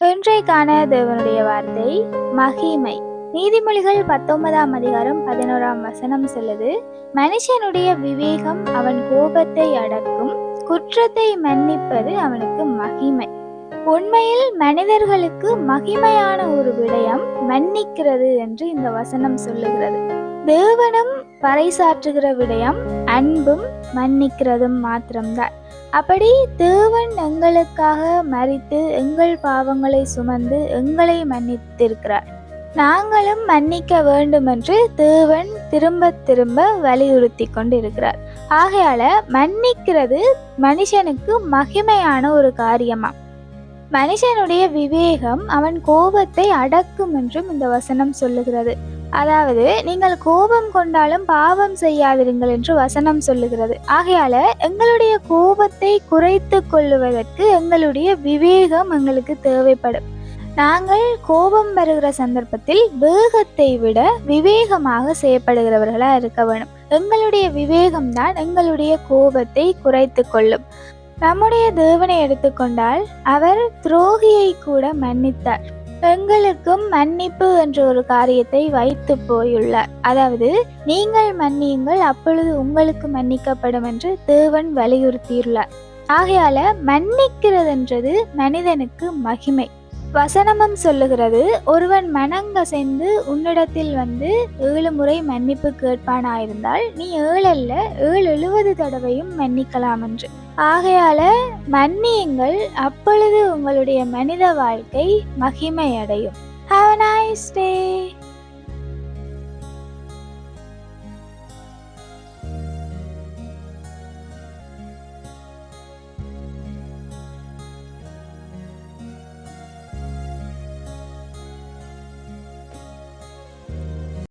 இன்றைக்கான தேவனுடைய வார்த்தை மகிமை. நீதிமொழிகள் பத்தொன்பதாம் அதிகாரம் பதினோராம் வசனம் சொல்லுது மனுஷனுடைய விவேகம் அவன் கோபத்தை அடக்கும் குற்றத்தை மன்னிப்பது அவனுக்கு மகிமை. உண்மையில் மனிதர்களுக்கு மகிமையான ஒரு விடயம் மன்னிக்கிறது என்று இந்த வசனம் சொல்லுகிறது. தேவனும் பறைசாற்றுகிற விடயம் அன்பும் மன்னிக்கிறதும் மாத்திரம்தான். அப்படி தேவன் எங்களுக்காக மறித்து எங்கள் பாவங்களை சுமந்து எங்களை மன்னித்திருக்கிறார். நாங்களும் மன்னிக்க வேண்டும் என்று தேவன் திரும்ப திரும்ப வலியுறுத்தி கொண்டிருக்கிறார். ஆகையால மன்னிக்கிறது மனுஷனுக்கு மகிமையான ஒரு காரியமா? மனுஷனுடைய விவேகம் அவன் கோபத்தை அடக்கும் என்றும் இந்த வசனம் சொல்லுகிறது. அதாவது நீங்கள் கோபம் கொண்டாலும் பாவம் செய்யாதிருங்கள் என்று வசனம் சொல்லுகிறது. ஆகையால எங்களுடைய கோபத்தை குறைத்து கொள்ளுவதற்கு எங்களுடைய விவேகம் எங்களுக்கு தேவைப்படும். நாங்கள் கோபம் வருகிற சந்தர்ப்பத்தில் வேகத்தை விட விவேகமாக செய்யப்படுகிறவர்களா இருக்க வேணும். எங்களுடைய விவேகம்தான் எங்களுடைய கோபத்தை குறைத்து கொள்ளும். நம்முடைய தேவனை எடுத்துக்கொண்டால் அவர் துரோகியை கூட மன்னித்தார். எங்களுக்கும் மன்னிப்பு என்ற ஒரு காரியத்தை வைத்து போயுள்ளார் அதாவது நீங்கள் மன்னியுங்கள் அப்பொழுது உங்களுக்கு மன்னிக்கப்படும் என்று தேவன் வலியுறுத்தியுள்ளார். ஆகையால மன்னிக்கிறதுன்றது மனிதனுக்கு மகிமை. வசனமும் சொல்லுகிறது ஒருவன் மனங்கசைந்து உன்னிடத்தில் வந்து ஏழு முறை மன்னிப்பு கேட்பானாயிருந்தால் நீ ஏழல்ல ஏழு எழுபது தடவையும் மன்னிக்கலாம் என்று ஆகையால மன்னியுங்கள் அப்பொழுது உங்களுடைய மனித வாழ்க்கை மகிமை அடையும் ஹாவ் நைஸ் டே